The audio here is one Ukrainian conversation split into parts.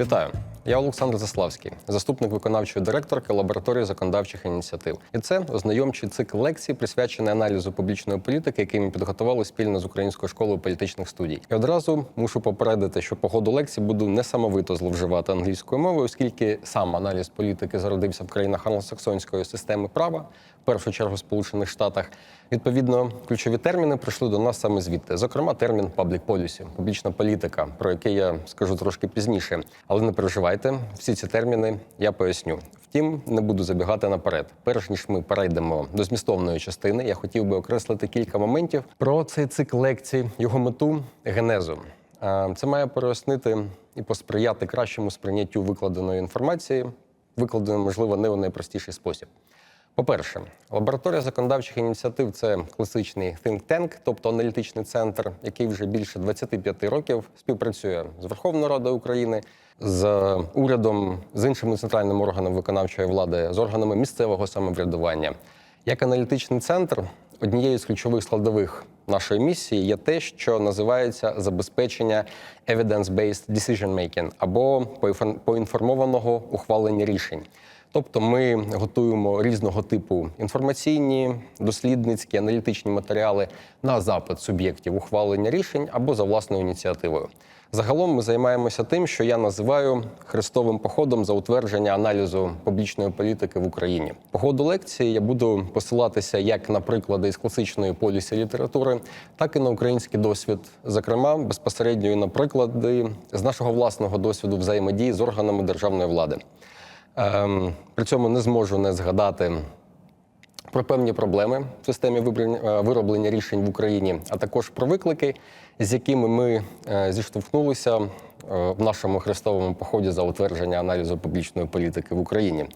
Вітаю! Я Олександр Заславський, заступник виконавчої директорки лабораторії законодавчих ініціатив. І це ознайомчий цикл лекцій, присвячений аналізу публічної політики, який ми підготували спільно з Українською школою політичних студій. І одразу мушу попередити, що по ходу лекцій буду несамовито зловживати англійською мовою, оскільки сам аналіз політики зародився в країнах англосаксонської системи права, в першу чергу в Сполучених Штатах. Відповідно, ключові терміни прийшли до нас саме звідти. Зокрема, термін public policy, публічна політика, про який я скажу трошки пізніше. Але не переживайте, всі ці терміни я поясню. Втім, не буду забігати наперед. Перш ніж ми перейдемо до змістовної частини, я хотів би окреслити кілька моментів про цей цикл лекцій, його мету, генезу. Це має пояснити і посприяти кращому сприйняттю викладеної інформації, викладеної, можливо, не у найпростіший спосіб. По-перше, лабораторія законодавчих ініціатив це класичний think tank, тобто аналітичний центр, який вже більше 25 років співпрацює з Верховною Радою України, з урядом, з іншими центральними органами виконавчої влади, з органами місцевого самоврядування. Як аналітичний центр, однією з ключових складових нашої місії є те, що називається забезпечення evidence-based decision making або поінфор- поінформованого ухвалення рішень. Тобто ми готуємо різного типу інформаційні, дослідницькі, аналітичні матеріали на запит суб'єктів ухвалення рішень або за власною ініціативою. Загалом ми займаємося тим, що я називаю хрестовим походом за утвердження аналізу публічної політики в Україні. По ходу лекції я буду посилатися як на приклади із класичної полісі літератури, так і на український досвід, зокрема безпосередньо і на приклади з нашого власного досвіду взаємодії з органами державної влади. Ем, При цьому не зможу не згадати про певні проблеми в системі е, вироблення рішень в Україні, а також про виклики, з якими ми е, зіштовхнулися е, в нашому хрестовому поході за утвердження аналізу публічної політики в Україні.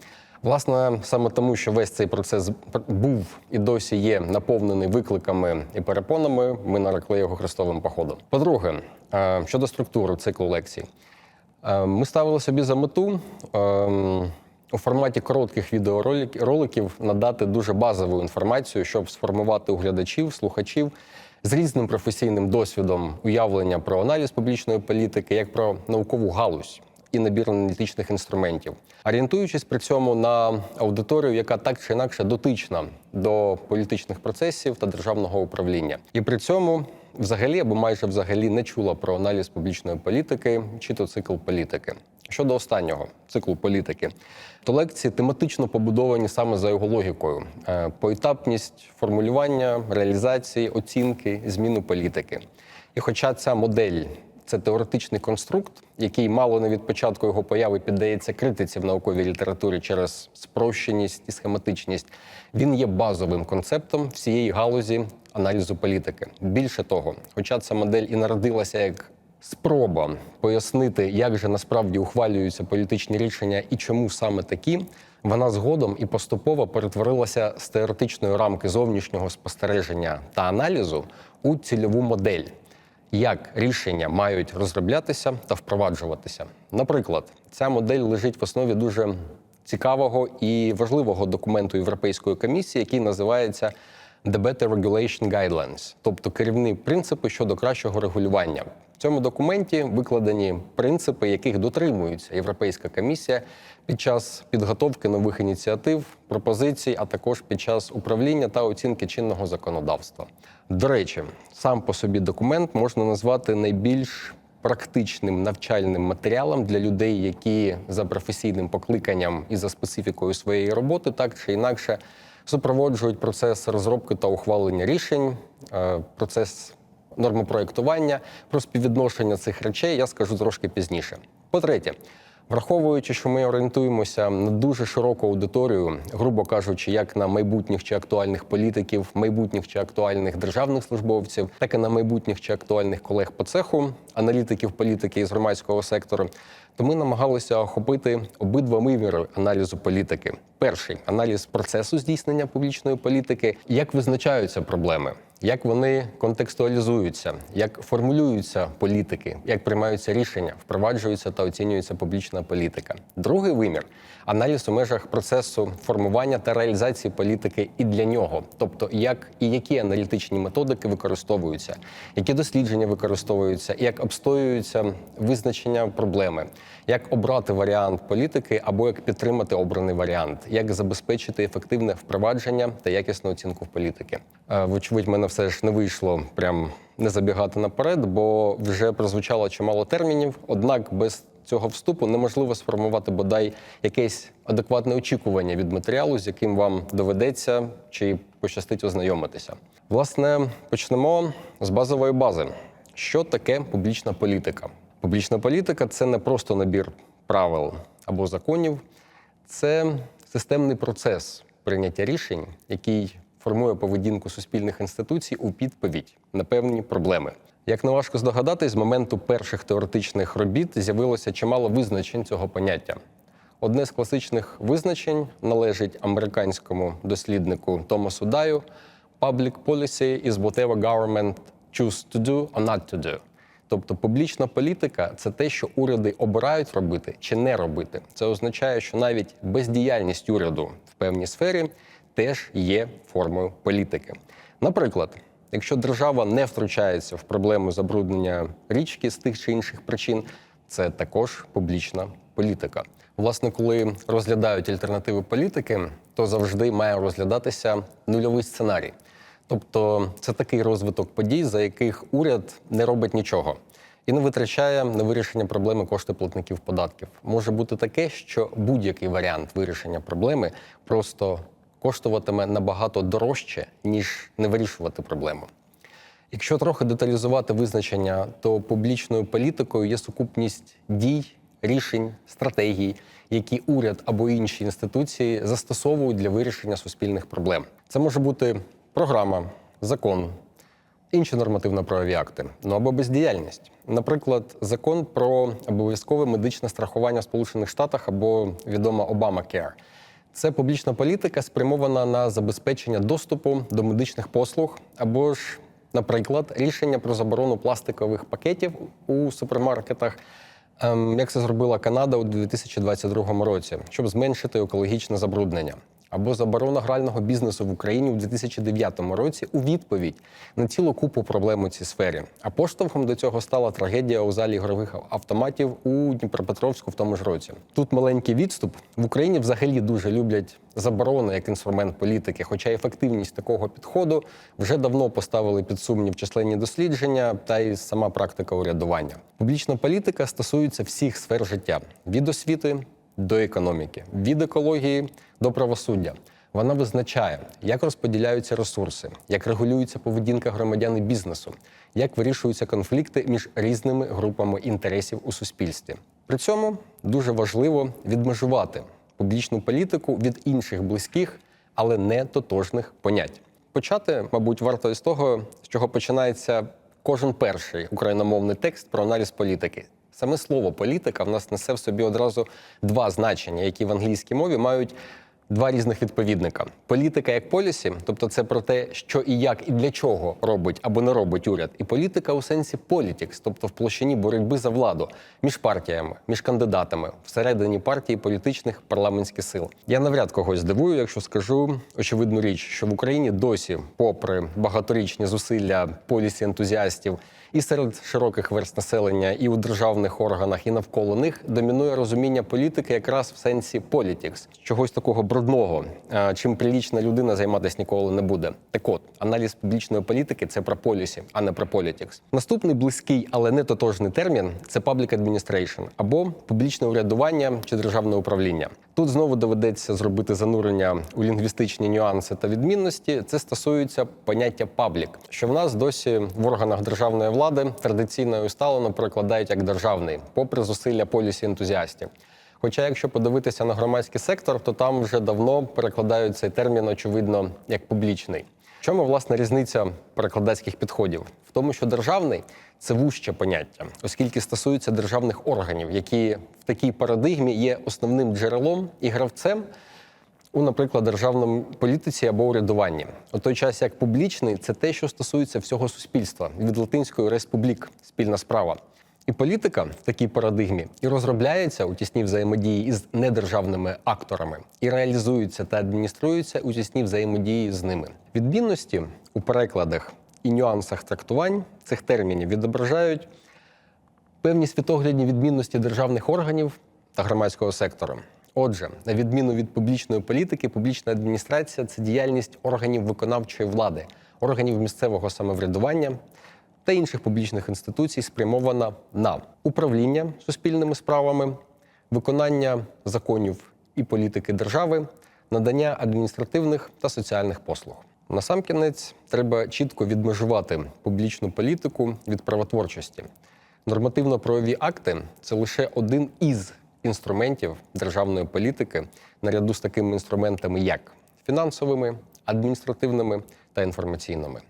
Власне, саме тому, що весь цей процес був і досі є наповнений викликами і перепонами, ми нарекли його хрестовим походом. По-друге, щодо структури циклу лекцій. Ми ставили собі за мету ем, у форматі коротких відеороликів надати дуже базову інформацію, щоб сформувати у глядачів, слухачів з різним професійним досвідом уявлення про аналіз публічної політики, як про наукову галузь і набір аналітичних інструментів, орієнтуючись при цьому на аудиторію, яка так чи інакше дотична до політичних процесів та державного управління, і при цьому взагалі або майже взагалі не чула про аналіз публічної політики чи то цикл політики. Щодо останнього циклу політики, то лекції тематично побудовані саме за його логікою: Е, поетапність формулювання, реалізації, оцінки, зміну політики. І хоча ця модель це теоретичний конструкт, який мало не від початку його появи піддається критиці в науковій літературі через спрощеність і схематичність. Він є базовим концептом всієї галузі аналізу політики. Більше того, хоча ця модель і народилася як спроба пояснити, як же насправді ухвалюються політичні рішення і чому саме такі, вона згодом і поступово перетворилася з теоретичної рамки зовнішнього спостереження та аналізу у цільову модель як рішення мають розроблятися та впроваджуватися. Наприклад, ця модель лежить в основі дуже цікавого і важливого документу Європейської комісії, який називається The Better Regulation Guidelines, тобто керівні принципи щодо кращого регулювання. В цьому документі викладені принципи, яких дотримується Європейська комісія під час підготовки нових ініціатив, пропозицій, а також під час управління та оцінки чинного законодавства. До речі, сам по собі документ можна назвати найбільш практичним навчальним матеріалом для людей, які за професійним покликанням і за специфікою своєї роботи так чи інакше супроводжують процес розробки та ухвалення рішень, е, процес нормопроєктування. Про співвідношення цих речей я скажу трошки пізніше. По-третє, Враховуючи, що ми орієнтуємося на дуже широку аудиторію, грубо кажучи, як на майбутніх чи актуальних політиків, майбутніх чи актуальних державних службовців, так і на майбутніх чи актуальних колег по цеху, аналітиків політики із громадського сектору, то ми намагалися охопити обидва виміри аналізу політики. Перший аналіз процесу здійснення публічної політики, як визначаються проблеми, як вони контекстуалізуються, як формулюються політики, як приймаються рішення, впроваджується та оцінюється публічна політика. Другий вимір аналіз у межах процесу формування та реалізації політики і для нього, тобто як і які аналітичні методики використовуються, які дослідження використовуються, як обстоюються визначення проблеми, як обрати варіант політики або як підтримати обраний варіант, як забезпечити ефективне впровадження та якісну оцінку політики. Е, Вочевидь, мене все ж не вийшло прям не забігати наперед, бо вже прозвучало чимало термінів. Однак без цього вступу неможливо сформувати бодай якесь адекватне очікування від матеріалу, з яким вам доведеться чи пощастить ознайомитися. Власне, почнемо з базової бази. Що таке публічна політика? Публічна політика це не просто набір правил або законів, це системний процес прийняття рішень, який формує поведінку суспільних інституцій у відповідь на певні проблеми. Як не важко здогадатись, з моменту перших теоретичних робіт з'явилося чимало визначень цього поняття. Одне з класичних визначень належить американському досліднику Томасу Даю «Public policy is whatever government choose to do or not to do». Тобто публічна політика це те, що уряди обирають робити чи не робити. Це означає, що навіть бездіяльність уряду в певній сфері теж є формою політики. Наприклад, якщо держава не втручається в проблему забруднення річки з тих чи інших причин, це також публічна політика. Власне, коли розглядають альтернативи політики, то завжди має розглядатися нульовий сценарій. Тобто це такий розвиток подій, за яких уряд не робить нічого і не витрачає на вирішення проблеми кошти платників податків. Може бути таке, що будь-який варіант вирішення проблеми просто коштуватиме набагато дорожче, ніж не вирішувати проблему. Якщо трохи деталізувати визначення, то публічною політикою є сукупність дій, рішень, стратегій, які уряд або інші інституції застосовують для вирішення суспільних проблем. Це може бути програма, закон, інші нормативно-правові акти, ну або бездіяльність. Наприклад, закон про обов'язкове медичне страхування в Сполучених Штатах або відома Obamacare. Це публічна політика, спрямована на забезпечення доступу до медичних послуг, або ж, наприклад, рішення про заборону пластикових пакетів у супермаркетах, ем, як це зробила Канада у 2022 році, щоб зменшити екологічне забруднення. Або заборона грального бізнесу в Україні у 2009 році у відповідь на цілу купу проблем у цій сфері. А поштовхом до цього стала трагедія у залі ігрових автоматів у Дніпропетровську в тому ж році. Тут маленький відступ в Україні взагалі дуже люблять заборони як інструмент політики, хоча ефективність такого підходу вже давно поставили під сумнів численні дослідження та й сама практика урядування. Публічна політика стосується всіх сфер життя від освіти до економіки, від екології до правосуддя. Вона визначає, як розподіляються ресурси, як регулюється поведінка громадян і бізнесу, як вирішуються конфлікти між різними групами інтересів у суспільстві. При цьому дуже важливо відмежувати публічну політику від інших близьких, але не тотожних понять. Почати, мабуть, варто із того, з чого починається кожен перший україномовний текст про аналіз політики. Саме слово політика в нас несе в собі одразу два значення, які в англійській мові мають два різних відповідника: політика як полісі, тобто це про те, що і як, і для чого робить або не робить уряд, і політика у сенсі політікс, тобто в площині боротьби за владу між партіями, між кандидатами всередині партії політичних парламентських сил. Я навряд когось здивую, якщо скажу очевидну річ, що в Україні досі, попри багаторічні зусилля полісі ентузіастів. І серед широких верст населення, і у державних органах, і навколо них домінує розуміння політики якраз в сенсі політікс, чогось такого брудного, чим прилічна людина займатися ніколи не буде. Так от, аналіз публічної політики це про полісі, а не про політікс. Наступний близький, але не тотожний термін це public administration або публічне урядування чи державне управління. Тут знову доведеться зробити занурення у лінгвістичні нюанси та відмінності. Це стосується поняття паблік, що в нас досі в органах державної влади традиційно і усталено перекладають як державний, попри зусилля полісі ентузіастів. Хоча, якщо подивитися на громадський сектор, то там вже давно перекладають цей термін, очевидно, як публічний. Чому власне різниця перекладацьких підходів? В тому, що державний це вужче поняття, оскільки стосується державних органів, які в такій парадигмі є основним джерелом і гравцем у, наприклад, державній політиці або урядуванні. У той час як публічний це те, що стосується всього суспільства від латинської республік, спільна справа. І політика в такій парадигмі і розробляється у тісній взаємодії із недержавними акторами, і реалізується та адмініструється у тісній взаємодії з ними. Відмінності у перекладах і нюансах трактувань цих термінів відображають певні світоглядні відмінності державних органів та громадського сектору. Отже, на відміну від публічної політики, публічна адміністрація це діяльність органів виконавчої влади, органів місцевого самоврядування та інших публічних інституцій, спрямована на управління суспільними справами, виконання законів і політики держави, надання адміністративних та соціальних послуг. Насамкінець треба чітко відмежувати публічну політику від правотворчості. Нормативно-правові акти це лише один із інструментів державної політики наряду з такими інструментами, як фінансовими, адміністративними та інформаційними.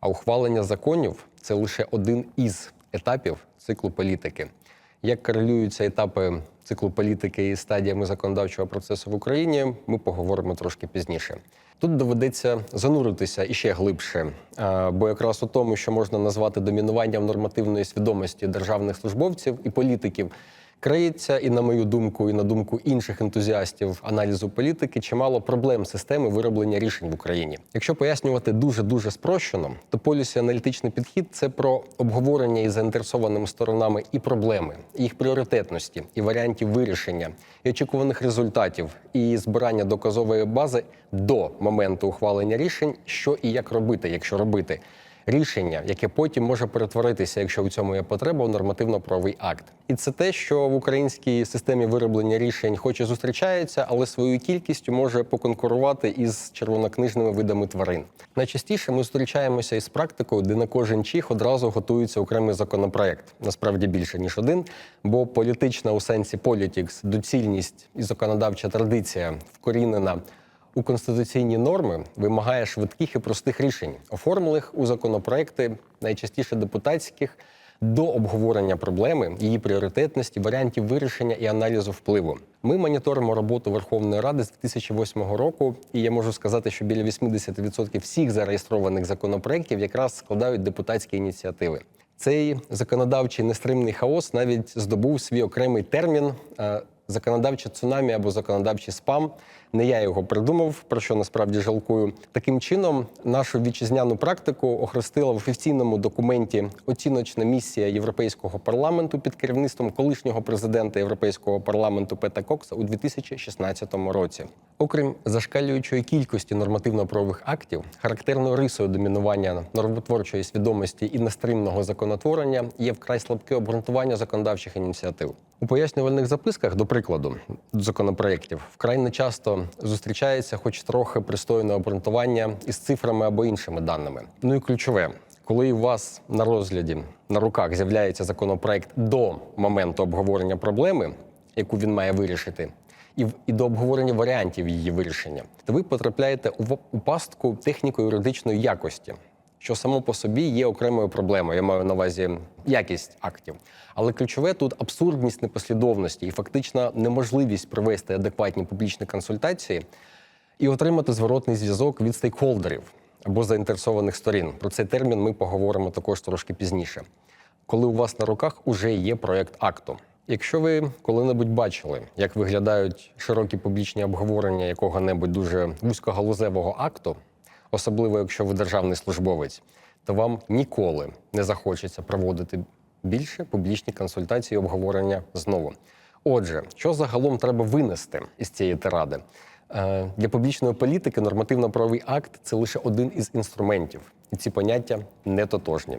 А ухвалення законів це лише один із етапів циклу політики. Як корелюються етапи циклу політики із стадіями законодавчого процесу в Україні, ми поговоримо трошки пізніше. Тут доведеться зануритися іще глибше, бо якраз у тому, що можна назвати домінуванням нормативної свідомості державних службовців і політиків, криється, і на мою думку, і на думку інших ентузіастів аналізу політики, чимало проблем системи вироблення рішень в Україні. Якщо пояснювати дуже дуже спрощено, то полісі аналітичний підхід це про обговорення із заінтересованими сторонами і проблеми, і їх пріоритетності, і варіантів вирішення, і очікуваних результатів, і збирання доказової бази до моменту ухвалення рішень, що і як робити, якщо робити рішення, яке потім може перетворитися, якщо у цьому є потреба, у нормативно-правовий акт. І це те, що в українській системі вироблення рішень, хоч і зустрічається, але своєю кількістю може поконкурувати із червонокнижними видами тварин. Найчастіше ми зустрічаємося із практикою, де на кожен чих одразу готується окремий законопроект. Насправді більше ніж один, бо політична у сенсі політікс, доцільність і законодавча традиція вкорінена у конституційні норми вимагає швидких і простих рішень, оформлених у законопроекти, найчастіше депутатських, до обговорення проблеми, її пріоритетності, варіантів вирішення і аналізу впливу. Ми моніторимо роботу Верховної Ради з 2008 року, і я можу сказати, що біля 80% всіх зареєстрованих законопроєктів якраз складають депутатські ініціативи. Цей законодавчий нестримний хаос навіть здобув свій окремий термін. е, Законодавче цунамі або законодавчий спам. Не я його придумав, про що насправді жалкую. Таким чином, нашу вітчизняну практику охрестила в офіційному документі оціночна місія Європейського парламенту під керівництвом колишнього президента Європейського парламенту Пета Кокса у 2016 році. Окрім зашкалюючої кількості нормативно-правових актів, характерною рисою домінування нормотворчої свідомості і нестримного законотворення є вкрай слабке обґрунтування законодавчих ініціатив. У пояснювальних записках, до прикладу, законопроєктів вкрай нечасто зустрічається хоч трохи пристойне обґрунтування із цифрами або іншими даними. Ну і ключове, коли у вас на розгляді на руках з'являється законопроект до моменту обговорення проблеми, яку він має вирішити, і, і до обговорення варіантів її вирішення, то ви потрапляєте у, у пастку техніко-юридичної якості, що само по собі є окремою проблемою. Я маю на увазі якість актів. Але ключове тут абсурдність непослідовності і фактична неможливість провести адекватні публічні консультації і отримати зворотний зв'язок від стейкхолдерів або заінтересованих сторін. Про цей термін ми поговоримо також трошки пізніше. Коли у вас на руках уже є проєкт акту. Якщо ви коли-небудь бачили, як виглядають широкі публічні обговорення якого-небудь дуже вузькогалузевого акту, особливо якщо ви державний службовець, то вам ніколи не захочеться проводити більше публічні консультації і обговорення знову. Отже, що загалом треба винести із цієї тиради? Е, Для публічної політики нормативно-правовий акт це лише один із інструментів, і ці поняття не тотожні.